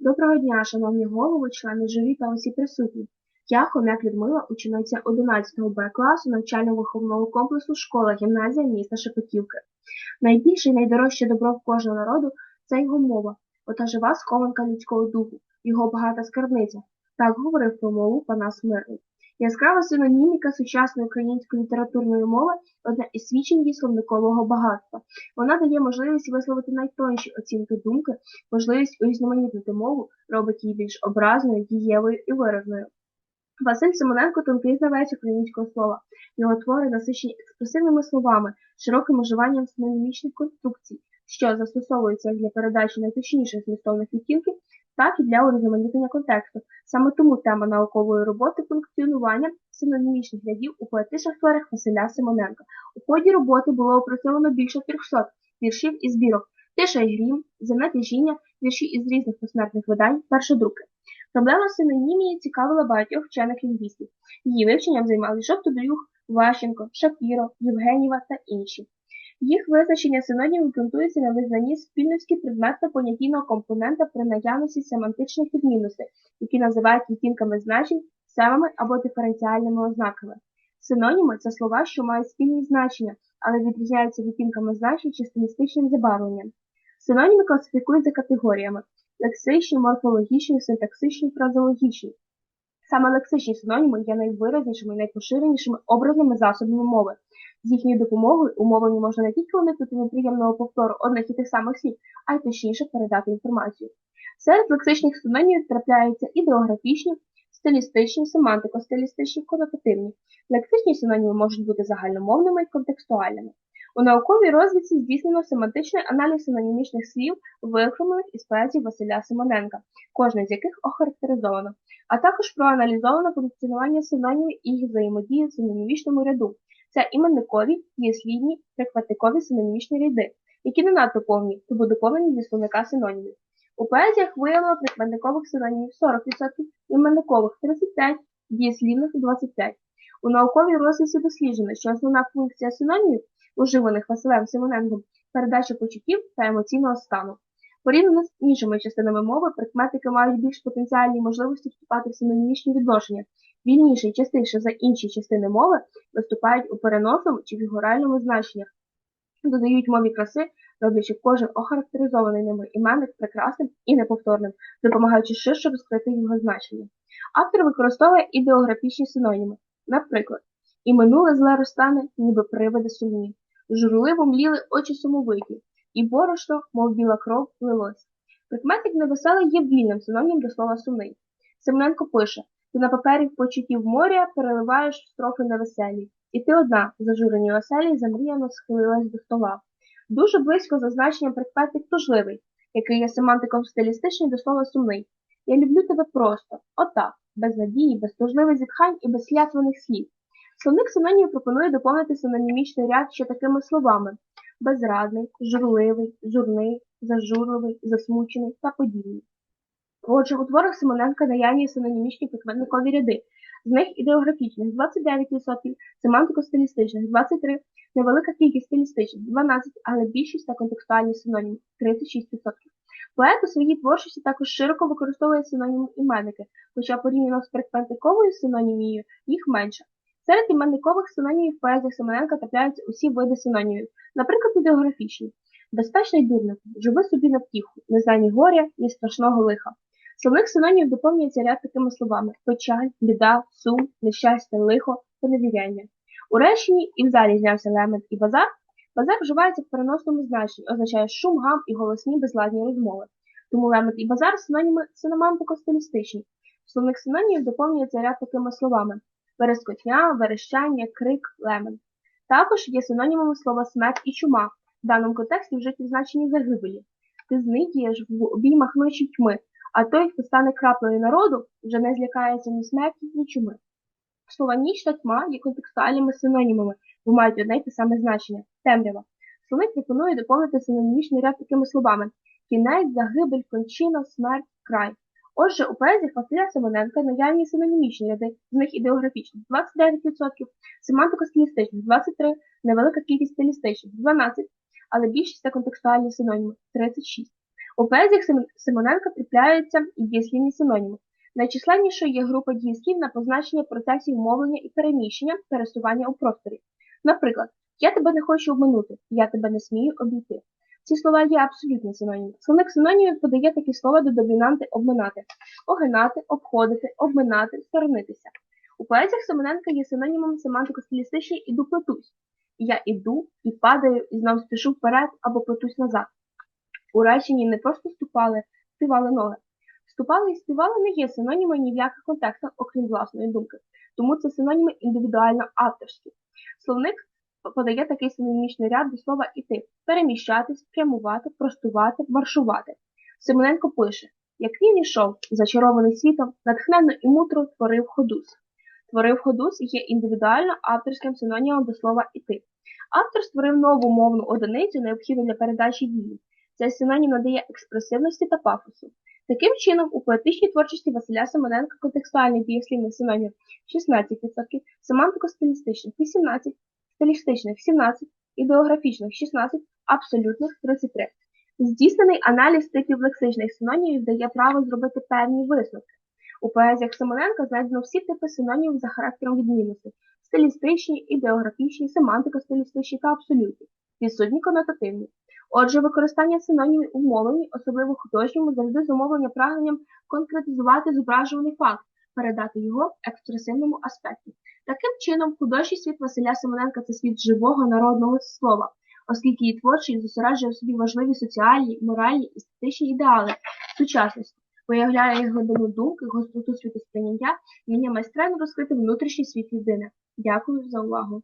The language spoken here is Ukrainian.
Доброго дня, шановні голови, члени журі та усі присутні. Я, Хомяк Людмила, учениця 11 Б класу навчально-виховного комплексу школа гімназія міста Шепетівки. Найбільше і найдорожче добро в кожного народу це його мова, ота жива схованка людського духу, його багата скарбниця. Так говорив про мову Панас Мирний. Яскрава синоніміка сучасної української літературної мови одне із свідчень її словникового багатства. Вона дає можливість висловити найтонші оцінки думки, можливість урізноманітнити мову, робить її більш образною, дієвою і виразною. Василь Симоненко тонкий знавець українського слова. Його твори насичені експресивними словами, широким уживанням синонімічних конструкцій, що застосовуються для передачі найточніших змістовних відтінків, так і для урізноманітнення контексту. Саме тому тема наукової роботи функціонування синонімічних рядів у поетичних творах Василя Симоненка. У ході роботи було опрацьовано більше 300 віршів і збірок, Тиша і грім, земне тяжіння, вірші із різних посмертних видань, першодруки. Проблема синонімії цікавила багатьох вчених лінгвістів. Її вивченням займалися Жовтобрюх, Ващенко, Шапіро, Євгеніва та інші. Їх визначення синонімів ґрунтується на визнанні спільності предметно-понятійного компонента при наявності семантичних відмінностей, які називають відтінками значень, семами або диференціальними ознаками. Синоніми це слова, що мають спільні значення, але відрізняються відтінками значень чи стилістичним забарвленням. Синоніми класифікують за категоріями лексичні, морфологічні, синтаксичні, фразеологічні. Саме лексичні синоніми є найвиразнішими і найпоширенішими образними засобами мови. З їхньою допомогою умовлені можна не тільки уникнути неприємного повтору одних і тих самих слів, а й точніше передати інформацію. Серед лексичних синонімів трапляються ідеографічні, стилістичні, семантико-стилістичні, конотативні. Лексичні синоніми можуть бути загальномовними і контекстуальними. У науковій розвідці здійснено семантичний аналіз синонімічних слів, виокремлених із поезії Василя Симоненка, кожне з яких охарактеризовано, а також проаналізовано функціонування синонімів і їх взаємодії в синонімічному ряду. Це іменникові, дієслівні, прикметникові синонімічні ряди, які не надто повні, тому доповнені зі словника синонімів. У поезіях виявлено прикметникових синонімів 40%, іменникових 35%, дієслівних 25%. У науковій розвідці досліджено, що основна функція синонімів уживаних Василем Симоненком, передача почуттів та емоційного стану. Порівняно з іншими частинами мови, прикметники мають більш потенціальні можливості вступати в синонімічні відношення, вільніше і частіше за інші частини мови виступають у переносному чи фігуральному значеннях, додають мові краси, роблячи кожен охарактеризований ними іменник прекрасним і неповторним, допомагаючи ширше розкрити його значення. Автор використовує ідеографічні синоніми, наприклад, і минуле зле розтане, ніби привиди сумні. Журливо мліли очі сумовиті, і борошно, мов біла кров, лилось. Прикметник невеселий є вільним синонім до слова сумний. Семененко пише Ти на папері почуттів моря переливаєш строфи невеселі, і ти одна, зажурені оселі, замріяно схилилась до стола. Дуже близько за значенням прикметник тужливий, який є семантиком стилістичний до слова сумний. Я люблю тебе просто, отак, без надії, без тужливих зітхань і без слятваних слів. Словник синонімів пропонує доповнити синонімічний ряд ще такими словами безрадний, журливий, журний, зажурливий, засмучений та подібні. Отже, у творах Симоненка наявні синонімічні прикметникові ряди, з них ідеографічних 29%, семантико-стилістичних 23%, невелика кількість стилістичних 12%, але більшість та контекстуальні синоніми 36%. Поет у своїй творчості також широко використовує синоніми іменники, хоча порівняно з прикметниковою синонімією їх менше. Серед іменникових синонімів в поезіях Семененка трапляються усі види синонімів, наприклад, ідеографічні. Безпечний дурник, живи собі на втіху, не знай ні горя, ні страшного лиха. Словник синонімів доповнюється ряд такими словами печаль, біда, сум, нещастя, лихо, поневіряння. У реченні і в залі знявся лемент і базар. Базар вживається в переносному значенні, означає шум, гам і голосні безладні розмови. Тому лемент і базар синоніми синомантико-стилістичні. Словник синонімів доповнюється ряд такими словами верескотня, верещання, крик, лемент. Також є синонімами слова смерть і чума, в даному контексті вжиті в значенні загибелі. Ти зникієш в обіймах ночі тьми, а той, хто стане краплею народу, вже не злякається ні смерті, ні чуми. Слова ніч та тьма є контекстуальними синонімами, бо мають одне й те саме значення темрява. Словник пропонує доповнити синонімічний ряд такими словами кінець, загибель, кончина, смерть, край. Отже, у поезіях Василя Симоненка наявні синонімічні ряди, з них ідеографічних 29%, семантико-стилістичних 23%, невелика кількість стилістичних 12%, але більшість це контекстуальні синоніми 36%. У поезіях Симоненка трапляються і дієслівні синоніми. Найчисленнішою є група дієслів на позначення процесів мовлення і переміщення, пересування у просторі. Наприклад, я тебе не хочу обминути, я тебе не смію обійти. Ці слова є абсолютні синоніми. Словник синонімів подає такі слова до домінанти обминати, огинати, обходити, обминати, сторонитися. У поезіях Семененка є синонімом семантико-стилістичний іду плетусь. Я іду і падаю, і знов спішу вперед або плетусь назад. У реченні не просто ступали, співали ноги. Ступали і співали не є синоніми ні в яких контекстах, окрім власної думки. Тому це синоніми індивідуально авторські. Словник подає такий синонімічний ряд до слова іти, переміщатись, прямувати, простувати, маршувати. Семененко пише: як він ішов, зачарований світом, натхненно і мудро творив ходус. Творив ходус є індивідуально авторським синонімом до слова іти. Автор створив нову мовну одиницю, необхідну для передачі дії. Цей синонім надає експресивності та пафосу. Таким чином, у поетичній творчості Василя Семененка контекстуальних дієслівних синонімів 16%, семантико-стилістичних 18%, стилістичних 17%, ідеографічних 16%, абсолютних 33%. Здійснений аналіз типів лексичних синонімів дає право зробити певні висновки. У поезіях Семененка знайдено всі типи синонімів за характером відмінностей – стилістичні, ідеографічні, семантико-стилістичні та абсолютні, відсутні конотативні. Отже, використання синонімів у мовленні, особливо художньому, завжди зумовлення прагненням конкретизувати зображуваний факт, передати його в експресивному аспекті. Таким чином, художній світ Василя Симоненка це світ живого народного слова, оскільки її творчість зосереджує в собі важливі соціальні, моральні естетичні ідеали сучасності, виявляє глибину думки, гостроту світосприйняття, вміння майстрально розкрити внутрішній світ людини. Дякую за увагу.